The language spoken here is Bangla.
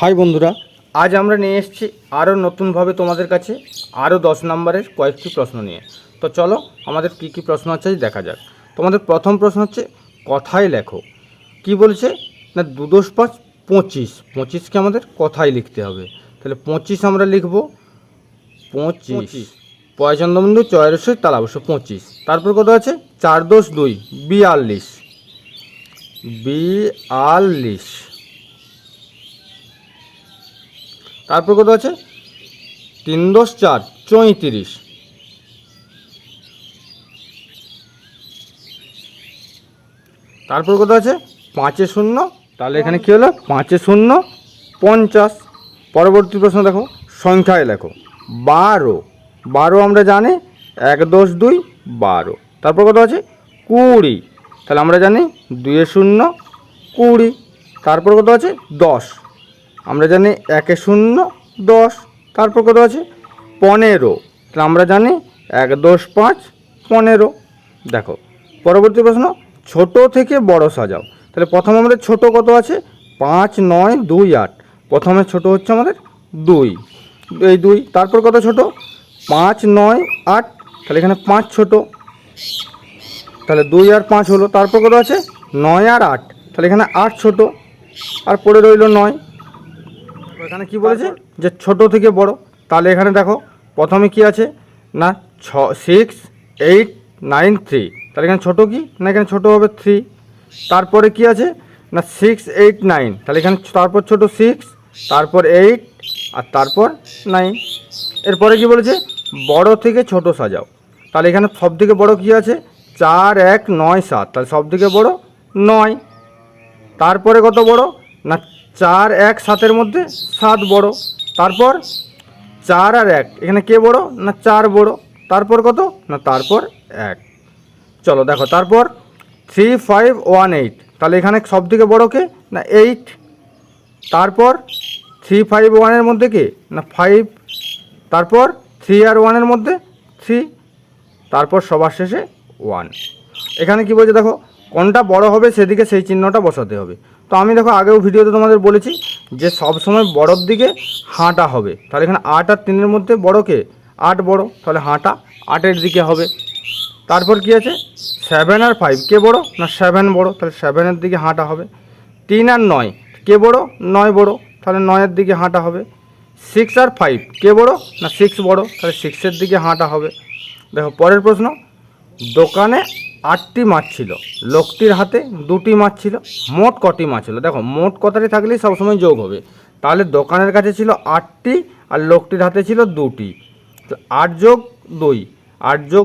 হাই বন্ধুরা আজ আমরা নিয়ে এসেছি আরও নতুনভাবে তোমাদের কাছে আরও দশ নম্বরের কয়েকটি প্রশ্ন নিয়ে। তো চলো আমাদের কী কী প্রশ্ন আছে দেখা যাক। তোমাদের প্রথম প্রশ্ন হচ্ছে কথায় লেখো। কি বলছে? না দুদশ পাঁচ পঁচিশ। পঁচিশকে আমাদের কথায় লিখতে হবে। তাহলে পঁচিশ আমরা লিখব। পঁচিশ। পয়চন্দ্রবন্ধু চয়েরশো তালাবশ পঁচিশ। তারপর কত আছে? চার দশ দুই বিয়াল্লিশ। বিয়াল্লিশ। তারপর কত আছে? তিন দশ চার, চৈত্রিশ। তারপর কত আছে? পাঁচে শূন্য। তাহলে এখানে কী হলো? পাঁচে শূন্য, পঞ্চাশ। পরবর্তী প্রশ্ন দেখো, সংখ্যায় লেখো। বারো। বারো আমরা জানি, এক দশ দুই, বারো। তারপর কত আছে? কুড়ি। তাহলে আমরা জানি, দুয়ে শূন্য, কুড়ি। তারপর কত আছে? দশ। আমরা জানি একে শূন্য, দশ। তারপর কত আছে? পনেরো। তাহলে আমরা জানি এক, দশ, পাঁচ, পনেরো। দেখো, পরবর্তী প্রশ্ন, ছোট থেকে বড় সাজাও। তাহলে প্রথম আমাদের ছোট কত আছে? পাঁচ, নয়, দুই, আট। প্রথমে ছোট হচ্ছে আমাদের দুই। এই দুই, তারপর কত ছোট? পাঁচ, নয়, আট। তাহলে এখানে পাঁচ ছোট। তাহলে দুই আর পাঁচ হলো। তারপর কত আছে? নয় আর আট। তাহলে এখানে আট ছোট। আর পড়ে রইল নয়। এখানে কি বলেছে? যে ছোট থেকে বড়। তাহলে এখানে দেখো প্রথমে কি আছে? না ছ সিক্স এইট নাইন থ্রি তাহলে এখানে ছোটো কি? না এখানে ছোটো হবে থ্রি তারপরে কি আছে? না সিক্স এইট নাইন তাহলে এখানে তারপর ছোট সিক্স তারপর এইট আর তারপর নাইন এরপরে কি বলেছে? বড় থেকে ছোট সাজাও। তাহলে এখানে সব থেকে বড় কি আছে? চার এক নয় সাত। তাহলে সব থেকে বড় নয়। তারপরে কত বড়? না চার এক সাতের মধ্যে সাত বড়। তারপর চার আর এক, এখানে কে বড় না চার বড়? তারপর কত? না তারপর এক। চলো দেখো, তারপর থ্রি ফাইভ ওয়ান এইট তাহলে এখানে সব থেকে বড়ো কে? না এইট তারপর থ্রি ফাইভ ওয়ানের মধ্যে কে? না ফাইভ তারপর থ্রি আর ওয়ানের মধ্যে থ্রি তারপর সবার শেষে ওয়ান এখানে কি বলছে দেখো? কোনটা বড় হবে সেদিকে সেই চিহ্নটা বসাতে হবে। তো আমি দেখো আগেও ভিডিওতে তোমাদের বলেছি যে সব সময় বড়র দিকে হাঁটা হবে। তাহলে এখানে আট আর তিনের মধ্যে বড়কে আট বড়। তাহলে হাঁটা আটের দিকে হবে। তারপর কি আছে? সেভেন আর ফাইভ কে বড় না সেভেন বড়? তাহলে সেভেনের দিকে হাঁটা হবে। তিন আর নয়। কে বড়? নয় বড়। তাহলে নয়ের দিকে হাঁটা হবে। সিক্স আর ফাইভ কে বড় না সিক্স বড়? তাহলে সিক্সের দিকে হাঁটা হবে। দেখো পরের প্রশ্ন। দোকানে আটটি মাছ ছিল। লোকটির হাতে দুটি মাছ ছিল, মোট কটি মাছ ছিল? দেখো, মোট কথাটি থাকলেই সবসময় যোগ হবে। তাহলে দোকানের কাছে ছিল আটটি আর লোকটির হাতে ছিল দুটি। তো আট যোগ দুই, আট যোগ